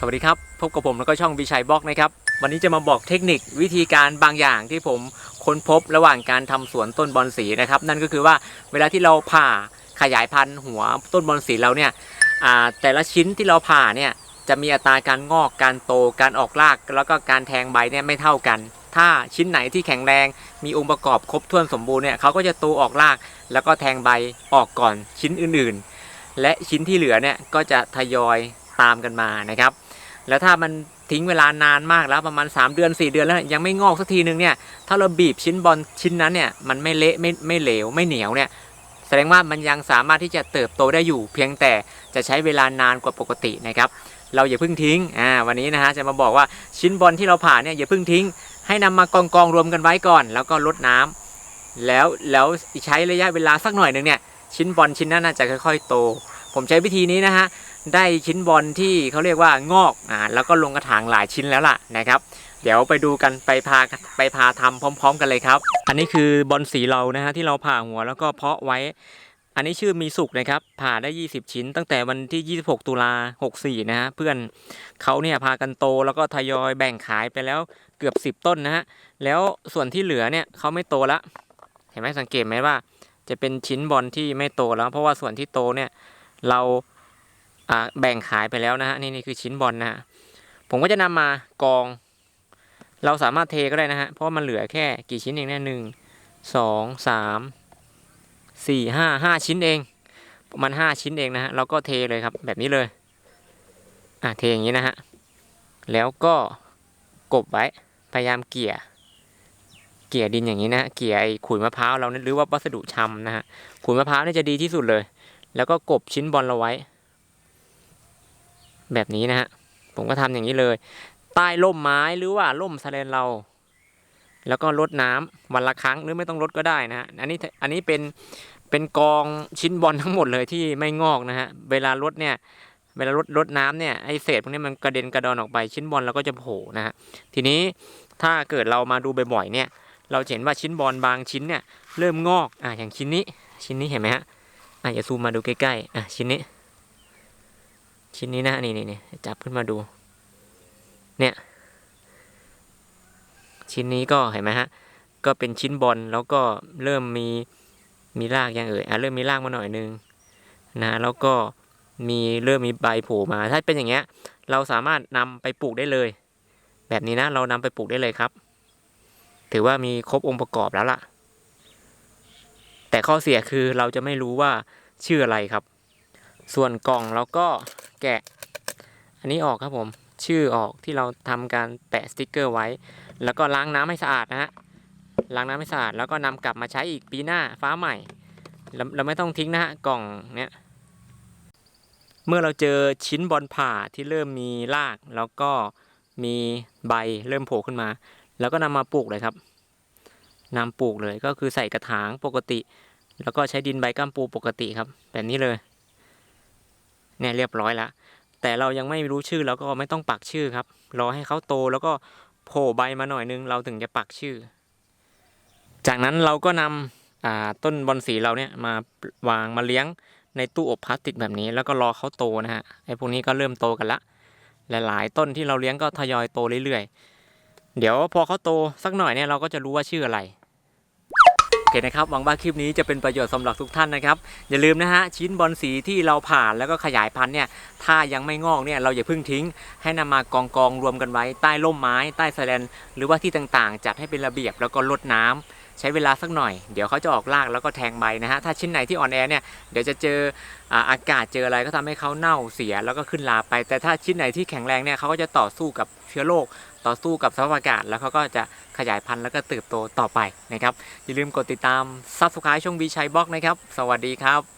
สวัสดีครับ พบกับผมแล้วก็ช่องวิชัยบล็อกนะครับ วันนี้จะมาบอกเทคนิควิธีการบางอย่างที่ผมค้นพบระหว่างการทำสวนต้นบอนสีนะครับ นั่นก็คือว่าเวลาที่เราผ่าขยายพันธุ์หัวต้นบอนสีเราเนี่ยแต่ละชิ้นที่เราผ่าเนี่ยจะมีอัตราการงอกการโตการออกราก แล้วก็การแทงใบเนี่ยไม่เท่ากัน ถ้าชิ้นไหนที่แข็งแรง มีองค์ประกอบครบถ้วนสมบูรณ์เนี่ยเขาก็จะโตออกราก แล้วก็แทงใบออกก่อนชิ้นอื่นๆ และชิ้นที่เหลือเนี่ยก็จะทยอย ตามกันมานะครับ แล้วถ้ามันทิ้งเวลานานมากแล้วประมาณ 3 เดือน 4 เดือนแล้วยังไม่งอกสักทีนึงเนี่ยถ้าเราบีบชิ้นบอลชิ้นนั้นเนี่ยมันไม่เละไม่ไม่เหลวไม่เหนียวเนี่ยแสดงว่ามันยังสามารถที่จะเติบโตได้อยู่ เพียงแต่จะใช้เวลานานกว่าปกตินะครับเราอย่าเพิ่งทิ้งอ่าวันนี้นะฮะจะมาบอกว่าชิ้นบอลที่เราผ่าเนี่ยอย่าเพิ่งทิ้ง ให้นำมากองกองรวมกันไว้ก่อน แล้วก็ลดน้ำแล้วแล้วใช้ระยะเวลาสักหน่อยหนึ่งเนี่ยชิ้นบอลชิ้นนั้นน่าจะค่อย ๆ โต ผมใช้วิธีนี้นะฮะ ได้ชิ้นบอลที่เขาเรียกว่างอกอ่าแล้วก็ลงกระถางหลายชิ้นแล้วล่ะนะครับ เดี๋ยวไปดูกันไปพาไปพาทำพร้อม ๆ กันเลยครับ อันนี้คือบอลสีเรานะฮะที่เราผ่าหัวแล้วก็เพาะไว้ อันนี้ชื่อมีสุกนะครับ ผ่าได้ 20 ชิ้น ตั้งแต่วันที่ 26 ตุลา64 นะฮะเพื่อนเขาเนี่ยพากันโตแล้วก็ทยอยแบ่งขายไปแล้วเกือบ 10 ต้นนะฮะแล้วส่วนที่เหลือเนี่ยเขาไม่โตละเห็นไหมสังเกตไหมว่า จะเป็นชิ้นบอลที่ไม่โตแล้ว เพราะว่าส่วนที่โตเนี่ยเรา แบ่งขายไปแล้วนะฮะนี่นี่คือชิ้นบอลนะฮะผมก็จะนำมากอง เราสามารถเทก็ได้นะฮะเพราะมันเหลือแค่กี่ชิ้นเองเนี่ยหนึ่งสองสามสี่ห้าห้าชิ้นเองมาณห้าชิ้นเองนะฮะเราก็เทเลยครับแบบนี้เลยอะเทอย่างนี้นะฮะแล้วก็กบไว้พยายามเกี่ยเกี่ยดินอย่างนี้นะฮะเกี่ยไอ้ขุยมะพร้าวเราเนี่ยหรือว่าวัสดุชำนะฮะขุยมะพร้าวเนี่ยจะดีที่สุดเลย แล้วก็กบชิ้นบอลเราไว้ แบบนี้นะฮะผมก็ทำอย่างนี้เลย ใต้ร่มไม้หรือว่าร่มสะเลนเรา แล้วก็ลดน้ำวันละครั้งหรือไม่ต้องลดก็ได้นะฮะอันนี้อันนี้เป็นเป็นกองชิ้นบอลทั้งหมดเลยที่ไม่งอกนะฮะเวลาลดเนี่ยเวลาลดลดน้ำเนี่ยไอเศษพวกนี้มันกระเด็นกระดอนออกไปชิ้นบอลเราก็จะโผล่นะฮะทีนี้ถ้าเกิดเรามาดูบ่อยๆเนี่ยเราเห็นว่าชิ้นบอลบางชิ้นเนี่ยเริ่มงอกอะอย่างชิ้นนี้ชิ้นนี้เห็นไหมฮะอะอย่าซูมมาดูใกล้ๆอะชิ้นนี้ ชิ้นนี้นะนี่นี่นี่จับขึ้นมาดู เนี่ย ชิ้นนี้ก็เห็นไหมฮะ ก็เป็นชิ้นบอลแล้วก็เริ่มมีมีรากยังเอ่ยอะเริ่มมีรากมาหน่อยนึงนะแล้วก็มีเริ่มมีใบโผล่มา ถ้าเป็นอย่างเงี้ย เราสามารถนำไปปลูกได้เลย แบบนี้นะเรานำไปปลูกได้เลยครับ ถือว่ามีครบองค์ประกอบแล้วล่ะ แต่ข้อเสียคือเราจะไม่รู้ว่าชื่ออะไรครับ ส่วนกล่องเราก็ แกะ อันนี้ออกครับผมชื่อออกที่เราทำการแปะสติกเกอร์ไว้ แล้วก็ล้างน้ำให้สะอาดนะฮะล้างน้ำให้สะอาดแล้วก็นำกลับมาใช้อีกปีหน้าฟ้าใหม่เราเราไม่ต้องทิ้งนะฮะกล่องเนี้ยเมื่อเราเจอชิ้นบอลผ่าที่เริ่มมีราก แล้วก็มีใบเริ่มโผล่ขึ้นมา แล้วก็นำมาปลูกเลยครับนำปลูกเลยก็คือใส่กระถางปกติ แล้วก็ใช้ดินใบก้ามปูปกติครับแบบนี้เลย เนี่ยเรียบร้อยแล้วแต่เรายังไม่รู้ชื่อเราก็ไม่ต้องปักชื่อครับ รอให้เขาโตแล้วก็โผล่ใบมาหน่อยนึง เราถึงจะปักชื่อ จากนั้นเราก็นำอ่าต้นบอนสีเราเนี่ยมาวางมาเลี้ยงในตู้อบพลาสติกแบบนี้ แล้วก็รอเขาโตนะฮะไอ้พวกนี้ก็เริ่มโตกันละหลาย ๆ ต้นที่เราเลี้ยงก็ทยอยโตเรื่อยๆ เดี๋ยวพอเขาโตสักหน่อยเนี่ยเราก็จะรู้ว่าชื่ออะไร อเคนะครับหวังว่าคลิปนี้จะเป็นประโยชน์สำหรับทุกท่านนะครับ อย่าลืมนะฮะชิ้นบอลสีที่เราผ่านแล้วก็ขยายพันธุ์เนี่ยถ้ายังไม่งอกเนี่ยเราอย่าเพิ่งทิ้ง ให้นำมากองกองรวมกันไว้ใต้ร่มไม้ ใต้สแลนหรือว่าที่ต่างๆ จัดให้เป็นระเบียบแล้วก็ลดน้ำ ใช้เวลาสักหน่อย เดี๋ยวเขาจะออกรากแล้วก็แทงใบนะฮะ ถ้าชิ้นไหนที่อ่อนแอเนี่ย เดี๋ยวจะเจออากาศเจออะไรก็ทำให้เขาเน่าเสียแล้วก็ขึ้นลาไป แต่ถ้าชิ้นไหนที่แข็งแรงเนี่ยเขาก็จะต่อสู้กับเชื้อโรค ต่อสู้กับสภาพอากาศ แล้วเขาก็จะขยายพันธุ์แล้วก็เติบโตต่อไปนะครับ อย่าลืมกดติดตาม Subscribe ช่องบีชัยบล็อกนะครับ สวัสดีครับ